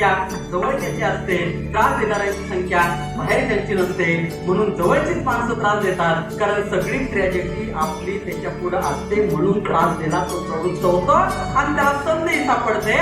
संख्या जवळच्याची असते त्रास देणाऱ्यांची संख्या बाहेर त्यांची नसते. म्हणून जवळचीच माणसं त्रास देतात. कारण सगळी ट्रॅजेडी आपली त्याच्या पुढे असते. म्हणून त्रास देणार तो प्रवृत्त होतो. आणि त्याला संधी सापडते.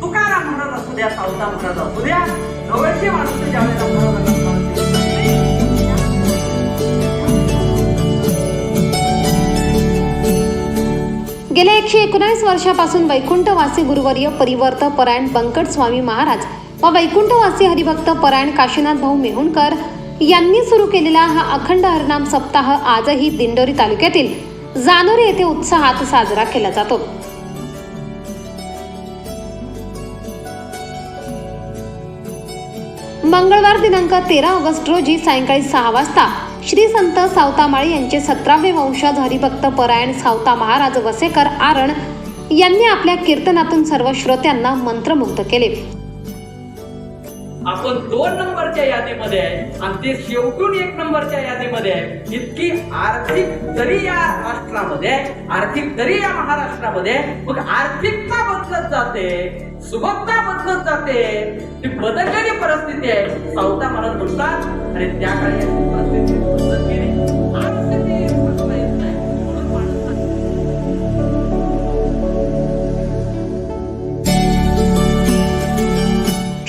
तुकाराम म्हणत असू द्या सावता म्हणत असू द्या. जवळची माणसं ज्यावेळेला म्हणत असतात गेल्या एकशे एकोणीस वर्षापासून वैकुंठवासी गुरुवर्य परिवर्त परायण बंकट स्वामी महाराज व वैकुंठवासी हरिभक्त परायण काशीनाथ भाऊ मेहुणकर यांनी सुरू केलेला हा अखंड हरनाम सप्ताह आजही दिंडोरी तालुक्यातील जानोरी येथे उत्साहात साजरा केला जातो. मंगळवार दिनांक तेरा ऑगस्ट रोजी सायंकाळी सहा वाजता श्री संत सावतामाळी यांचे सतरावे वंशज हरिभक्त परायण सावता महाराज वसेकर आरण यांनी आपल्या कीर्तनातून सर्व श्रोत्यांना मंत्रमुग्ध केले. आपण दोन नंबरच्या यादीमध्ये आहे आणि ते शेवटून एक नंबरच्या यादीमध्ये आहे. इतकी आर्थिक तरी या राष्ट्रामध्ये आर्थिक तरी या महाराष्ट्रामध्ये मग आर्थिकता बदलत जाते सुबकता बदलत जाते. ती बदललेली परिस्थिती आहे. सावता म्हणत म्हणतात आणि त्या काळी परिस्थिती बदलत गेली.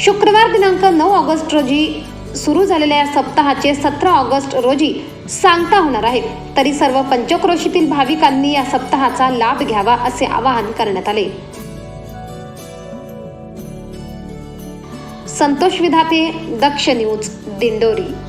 शुक्रवार दिनांक नऊ ऑगस्ट रोजी सुरू झालेल्या या सप्ताहाचे सतरा ऑगस्ट रोजी सांगता होणार आहे. तरी सर्व पंचक्रोशीतील भाविकांनी या सप्ताहाचा लाभ घ्यावा असे आवाहन करण्यात आले. संतोष विधाते दक्ष न्यूज दिंडोरी.